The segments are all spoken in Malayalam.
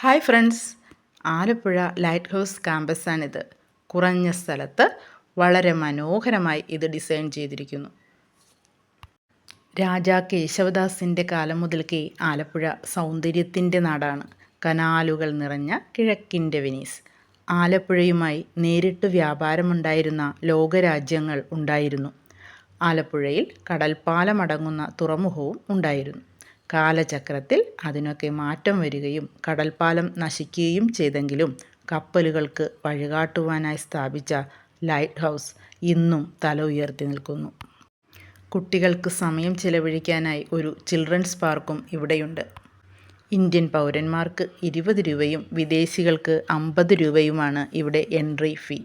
Hi friends. Alappuzha light house ക്യാമ്പസാണിത് കുറഞ്ഞ സ്ഥലത്ത് വളരെ മനോഹരമായി ഇത് ഡിസൈൻ ചെയ്തിരിക്കുന്നു. രാജാ കേശവദാസിന്റെ കാലം മുതൽക്കേ ആലപ്പുഴ സൗന്ദര്യത്തിന്റെ നാടാണ്. കനാലുകൾ നിറഞ്ഞ കിഴക്കിന്റെ വെനീസ്. ആലപ്പുഴയുമായി നേരിട്ട് വ്യാപാരമുണ്ടായിരുന്ന ലോകരാജ്യങ്ങൾ ഉണ്ടായിരുന്നു. ആലപ്പുഴയിൽ കടൽപ്പാലമടങ്ങുന്ന തുറമുഖവും ഉണ്ടായിരുന്നു. കാലചക്രത്തിൽ അതിനൊക്കെ മാറ്റം വരികയും കടൽപ്പാലം നശിക്കുകയും ചെയ്തെങ്കിലും കപ്പലുകൾക്ക് വഴികാട്ടുവാനായി സ്ഥാപിച്ച ലൈറ്റ് ഹൗസ് ഇന്നും തല ഉയർത്തി നിൽക്കുന്നു. കുട്ടികൾക്ക് സമയം ചിലവഴിക്കാനായി ഒരു ചിൽഡ്രൻസ് പാർക്കും ഇവിടെയുണ്ട്. ഇന്ത്യൻ പൗരന്മാർക്ക് ഇരുപത് രൂപയും വിദേശികൾക്ക് അമ്പത് രൂപയുമാണ് ഇവിടെ എൻട്രി ഫീ.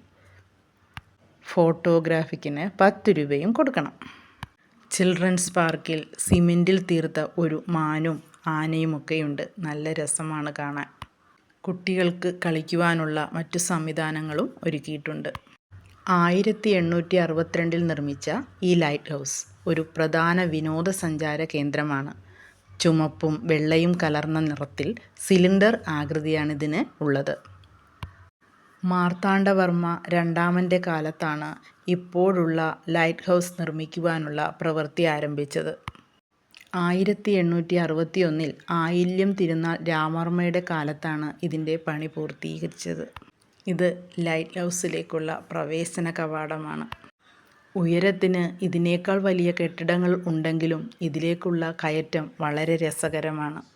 ഫോട്ടോഗ്രാഫിക്കിന് പത്ത് രൂപയും കൊടുക്കണം. ചിൽഡ്രൻസ് പാർക്കിൽ സിമെന്റിൽ തീർത്ത ഒരു മാനും ആനയുമൊക്കെയുണ്ട്. നല്ല രസമാണ് കാണാൻ. കുട്ടികൾക്ക് കളിക്കുവാനുള്ള മറ്റു സംവിധാനങ്ങളും ഒരുക്കിയിട്ടുണ്ട്. ആയിരത്തി എണ്ണൂറ്റി അറുപത്തിരണ്ടിൽ നിർമ്മിച്ച ഈ ലൈറ്റ് ഹൗസ് ഒരു പ്രധാന വിനോദസഞ്ചാര കേന്ദ്രമാണ്. ചുമപ്പും വെള്ളയും കലർന്ന നിറത്തിൽ സിലിണ്ടർ ആകൃതിയാണിതിന് ഉള്ളത്. മാർത്താണ്ഡവർമ്മ രണ്ടാമന്റെ കാലത്താണ് ഇപ്പോഴുള്ള ലൈറ്റ് ഹൗസ് നിർമ്മിക്കുവാനുള്ള പ്രവൃത്തി ആരംഭിച്ചത്. ആയിരത്തി എണ്ണൂറ്റി അറുപത്തി ഒന്നിൽ ആയില്യം തിരുനാൾ രാമവർമ്മയുടെ കാലത്താണ് ഇതിന്റെ പണി പൂർത്തീകരിച്ചത്. ഇത് ലൈറ്റ് ഹൗസിലേക്കുള്ള പ്രവേശന കവാടമാണ്. ഉയരത്തിന് ഇതിനേക്കാൾ വലിയ കെട്ടിടങ്ങൾ ഉണ്ടെങ്കിലും ഇതിലേക്കുള്ള കയറ്റം വളരെ രസകരമാണ്.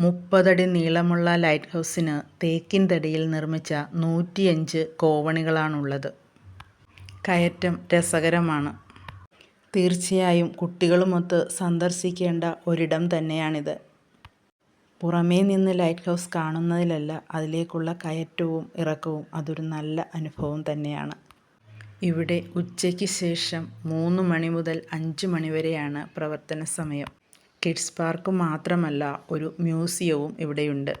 മുപ്പതടി നീളമുള്ള ലൈറ്റ് ഹൗസിന് തേക്കിൻ തടിയിൽ നിർമ്മിച്ച നൂറ്റിയഞ്ച് കോവണികളാണുള്ളത്. കയറ്റം രസകരമാണ്. തീർച്ചയായും കുട്ടികളുമൊത്ത് സന്ദർശിക്കേണ്ട ഒരിടം തന്നെയാണിത്. പുറമേ നിന്ന് ലൈറ്റ് ഹൗസ് കാണുന്നതിലല്ല അതിലേക്കുള്ള കയറ്റവും ഇറക്കവും അതൊരു നല്ല അനുഭവം തന്നെയാണ്. ഇവിടെ ഉച്ചയ്ക്ക് ശേഷം മൂന്ന് മണി മുതൽ അഞ്ച് മണി വരെയാണ് പ്രവർത്തന സമയം. കിഡ്സ് പാർക്ക് മാത്രമല്ല ഒരു മ്യൂസിയവും ഇവിടെയുണ്ട്.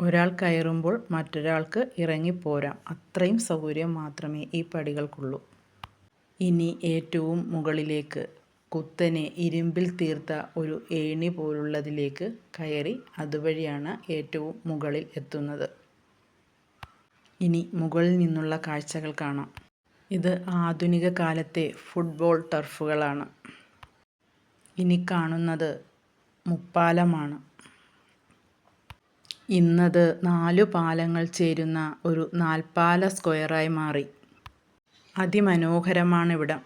ഒരാൾ കയറുമ്പോൾ മറ്റൊരാൾക്ക് ഇറങ്ങിപ്പോരാം. അത്രയും സൗകര്യം മാത്രമേ ഈ പടികൾക്കുള്ളൂ. ഇനി ഏറ്റവും മുകളിലേക്ക് കുത്തനെ ഇരുമ്പിൽ തീർത്ത ഒരു ഏണി പോലുള്ളതിലേക്ക് കയറി അതുവഴിയാണ് ഏറ്റവും മുകളിൽ എത്തുന്നത്. ഇനി മുകളിൽ നിന്നുള്ള കാഴ്ചകൾ കാണാം. ഇത് ആധുനിക കാലത്തെ ഫുട്ബോൾ ടർഫുകളാണ്. ഇനി കാണുന്നത് മുപ്പാലമാണ്. ഇന്നത് നാലു പാലങ്ങൾ ചേരുന്ന ഒരു നാൽപ്പാല സ്ക്വയറായി മാറി. അതിമനോഹരമാണ് ഇവിടം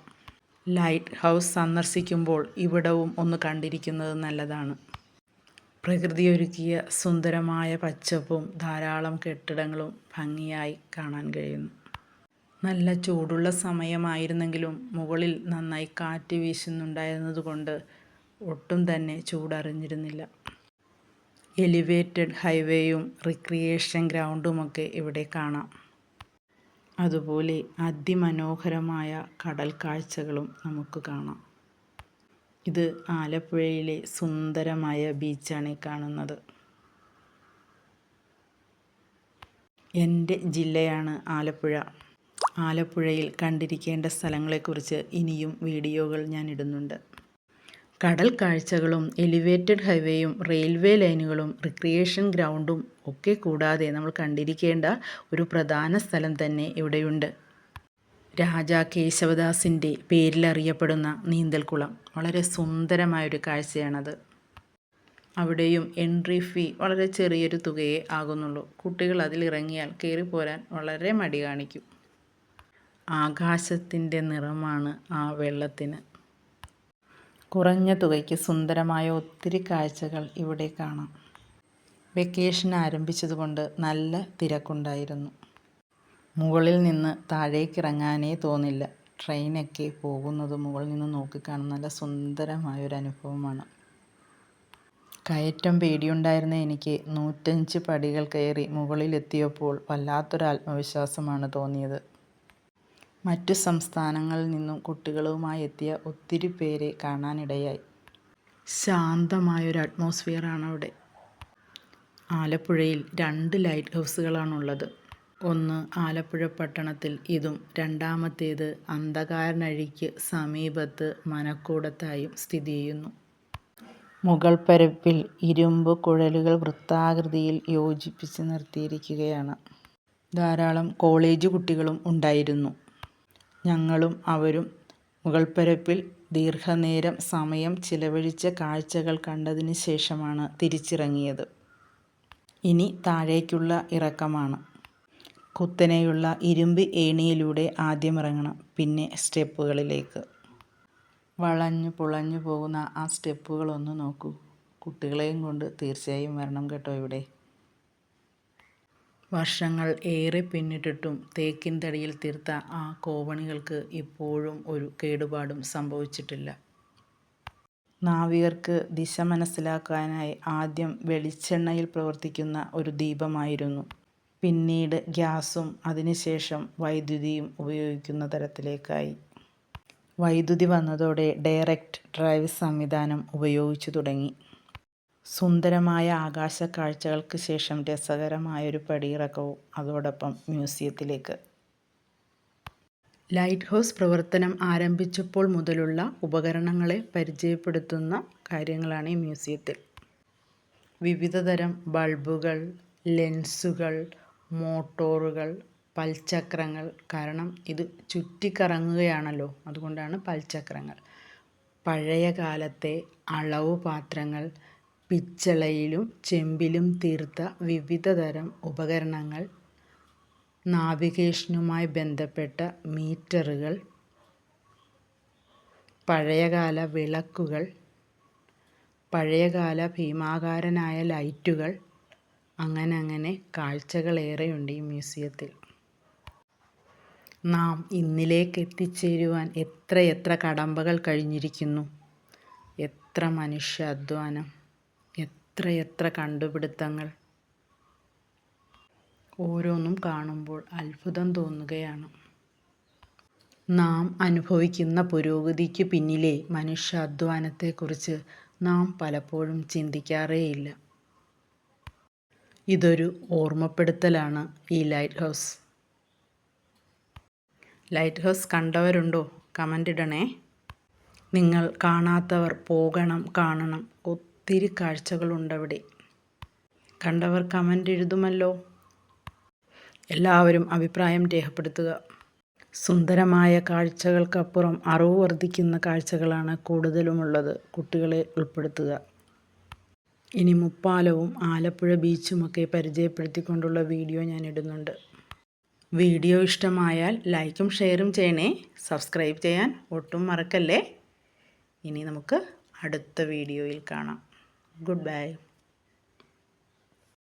ലൈറ്റ് ഹൗസ് സന്ദർശിക്കുമ്പോൾ ഇവിടവും ഒന്ന് കണ്ടിരിക്കുന്നത് നല്ലതാണ്. പ്രകൃതി ഒരുക്കിയ സുന്ദരമായ പച്ചപ്പും ധാരാളം കെട്ടിടങ്ങളും ഭംഗിയായി കാണാൻ കഴിയുന്നു. നല്ല ചൂടുള്ള സമയമായിരുന്നെങ്കിലും മുകളിൽ നന്നായി കാറ്റ് വീശുന്നുണ്ടായിരുന്നതുകൊണ്ട് ഒട്ടും തന്നെ ചൂടറിഞ്ഞിരുന്നില്ല. എലിവേറ്റഡ് ഹൈവേയും റിക്രിയേഷൻ ഗ്രൗണ്ടുമൊക്കെ ഇവിടെ കാണാം. അതുപോലെ അതിമനോഹരമായ കടൽ കാഴ്ചകളും നമുക്ക് കാണാം. ഇത് ആലപ്പുഴയിലെ സുന്ദരമായ ബീച്ചാണ് കാണുന്നത്. എന്റെ ജില്ലയാണ് ആലപ്പുഴ. ആലപ്പുഴയിൽ കണ്ടിരിക്കേണ്ട സ്ഥലങ്ങളെക്കുറിച്ച് ഇനിയും വീഡിയോകൾ ഞാൻ ഇടുന്നുണ്ട്. കടൽ കാഴ്ചകളും എലിവേറ്റഡ് ഹൈവേയും റെയിൽവേ ലൈനുകളും റിക്രിയേഷൻ ഗ്രൗണ്ടും ഒക്കെ കൂടാതെ നമ്മൾ കണ്ടിരിക്കേണ്ട ഒരു പ്രധാന സ്ഥലം തന്നെ ഇവിടെയുണ്ട്. രാജാ കേശവദാസിന്റെ പേരിലറിയപ്പെടുന്ന നീന്തൽക്കുളം. വളരെ സുന്ദരമായൊരു കാഴ്ചയാണത്. അവിടെയും എൻട്രി ഫീ വളരെ ചെറിയൊരു തുകയേ ആകുന്നുള്ളൂ. കുട്ടികൾ അതിലിറങ്ങിയാൽ കയറിപ്പോരാൻ വളരെ മടി കാണിക്കും. ആകാശത്തിന്റെ നിറമാണ് ആ വെള്ളത്തിന്. കുറഞ്ഞ തുകയ്ക്ക് സുന്ദരമായ ഒത്തിരി കാഴ്ചകൾ ഇവിടെ കാണാം. വെക്കേഷൻ ആരംഭിച്ചതുകൊണ്ട് നല്ല തിരക്കുണ്ടായിരുന്നു. മുകളിൽ നിന്ന് താഴേക്ക് ഇറങ്ങാനേ തോന്നില്ല. ട്രെയിനൊക്കെ പോകുന്നത് മുകളിൽ നിന്ന് നോക്കിക്കാണുന്ന നല്ല സുന്ദരമായൊരു അനുഭവമാണ്. കയറ്റം പേടിയുണ്ടായിരുന്ന എനിക്ക് നൂറ്റഞ്ച് പടികൾ കയറി മുകളിലെത്തിയപ്പോൾ വല്ലാത്തൊരു ആത്മവിശ്വാസമാണ് തോന്നിയത്. മറ്റു സംസ്ഥാനങ്ങളിൽ നിന്നും കുട്ടികളുമായി എത്തിയ ഒത്തിരി പേരെ കാണാനിടയായി. ശാന്തമായൊരു അറ്റ്മോസ്ഫിയറാണ് അവിടെ. ആലപ്പുഴയിൽ രണ്ട് ലൈറ്റ് ഹൗസുകളാണുള്ളത്. ഒന്ന് ആലപ്പുഴ പട്ടണത്തിൽ ഇതും രണ്ടാമത്തേത് അന്ധകാരനഴിക്ക് സമീപത്ത് മനക്കൂടത്തായും സ്ഥിതി ചെയ്യുന്നു. മുകൾ പരപ്പിൽ ഇരുമ്പ് കുഴലുകൾ വൃത്താകൃതിയിൽ യോജിപ്പിച്ച് നിർത്തിയിരിക്കുകയാണ്. ധാരാളം കോളേജ് കുട്ടികളും ഉണ്ടായിരുന്നു. ഞങ്ങളും അവരും മുകൾപ്പരപ്പിൽ ദീർഘനേരം സമയം ചിലവഴിച്ച കാഴ്ചകൾ കണ്ടതിന് ശേഷമാണ് തിരിച്ചിറങ്ങിയത്. ഇനി താഴേക്കുള്ള ഇറക്കമാണ്. കുത്തനെയുള്ള ഇരുമ്പ് ഏണിയിലൂടെ ആദ്യം ഇറങ്ങണം പിന്നെ സ്റ്റെപ്പുകളിലേക്ക്. വളഞ്ഞു പുളഞ്ഞു പോകുന്ന ആ സ്റ്റെപ്പുകളൊന്ന് നോക്കൂ. കുട്ടികളെയും കൊണ്ട് തീർച്ചയായും വരണം കേട്ടോ ഇവിടെ. വർഷങ്ങൾ ഏറെ പിന്നിട്ടിട്ടും തേക്കിൻ തടിയിൽ തീർത്ത ആ കോവണികൾക്ക് ഇപ്പോഴും ഒരു കേടുപാടും സംഭവിച്ചിട്ടില്ല. നാവികർക്ക് ദിശ മനസ്സിലാക്കാനായി ആദ്യം വെളിച്ചെണ്ണയിൽ പ്രവർത്തിക്കുന്ന ഒരു ദീപമായിരുന്നു. പിന്നീട് ഗ്യാസും അതിനുശേഷം വൈദ്യുതിയും ഉപയോഗിക്കുന്ന തരത്തിലേക്കായി. വൈദ്യുതി വന്നതോടെ ഡയറക്റ്റ് ഡ്രൈവ് സംവിധാനം ഉപയോഗിച്ചു തുടങ്ങി. സുന്ദരമായ ആകാശ കാഴ്ചകൾക്ക് ശേഷം രസകരമായൊരു പടിയിറക്കവും അതോടൊപ്പം മ്യൂസിയത്തിലേക്ക്. ലൈറ്റ് ഹൗസ് പ്രവർത്തനം ആരംഭിച്ചപ്പോൾ മുതലുള്ള ഉപകരണങ്ങളെ പരിചയപ്പെടുത്തുന്ന കാര്യങ്ങളാണ് ഈ മ്യൂസിയത്തിൽ. വിവിധതരം ബൾബുകൾ ലെൻസുകൾ മോട്ടോറുകൾ പൽചക്രങ്ങൾ. കാരണം ഇത് ചുറ്റിക്കറങ്ങുകയാണല്ലോ അതുകൊണ്ടാണ് പൽചക്രങ്ങൾ. പഴയ കാലത്തെ അളവ് പാത്രങ്ങൾ പിച്ചളയിലും ചെമ്പിലും തീർത്ത വിവിധതരം ഉപകരണങ്ങൾ നാവിഗേഷനുമായി ബന്ധപ്പെട്ട മീറ്ററുകൾ പഴയകാല വിളക്കുകൾ പഴയകാല ഭീമാകാരനായ ലൈറ്റുകൾ അങ്ങനെ അങ്ങനെ കാഴ്ചകളേറെയുണ്ട് ഈ മ്യൂസിയത്തിൽ. നാം ഇന്നിലേക്ക് എത്തിച്ചേരുവാൻ എത്രയെത്ര കടമ്പകൾ കഴിഞ്ഞിരിക്കുന്നു. എത്ര മനുഷ്യ അധ്വാനം. എത്രയെത്ര കണ്ടുപിടുത്തങ്ങൾ? ഓരോന്നും കാണുമ്പോൾ അത്ഭുതം തോന്നുകയാണ്. നാം അനുഭവിക്കുന്ന പുരോഗതിക്ക് പിന്നിലെ മനുഷ്യാധ്വാനത്തെക്കുറിച്ച് നാം പലപ്പോഴും ചിന്തിക്കാറേയില്ല. ഇതൊരു ഓർമ്മപ്പെടുത്തലാണ് ഈ ലൈറ്റ് ഹൗസ് ലൈറ്റ് ഹൗസ് കണ്ടവരുണ്ടോ? കമന്റ് ഇടണേ. നിങ്ങൾ കാണാത്തവർ പോകണം കാണണം. ഒത്തിരി കാഴ്ചകളുണ്ടവിടെ. കണ്ടവർ കമന്റ് എഴുതുമല്ലോ. എല്ലാവരും അഭിപ്രായം രേഖപ്പെടുത്തുക. സുന്ദരമായ കാഴ്ചകൾക്കപ്പുറം അറിവ് വർദ്ധിക്കുന്ന കാഴ്ചകളാണ് കൂടുതലുമുള്ളത് കുട്ടികളെ ഉൾപ്പെടുത്തുക. ഇനി മുപ്പാലവും ആലപ്പുഴ ബീച്ചുമൊക്കെ പരിചയപ്പെടുത്തിക്കൊണ്ടുള്ള വീഡിയോ ഞാൻ ഇടുന്നുണ്ട്. വീഡിയോ ഇഷ്ടമായാൽ ലൈക്കും ഷെയറും ചെയ്യണേ. സബ്സ്ക്രൈബ് ചെയ്യാൻ ഒട്ടും മറക്കല്ലേ? ഇനി നമുക്ക് അടുത്ത വീഡിയോയിൽ കാണാം. Good bye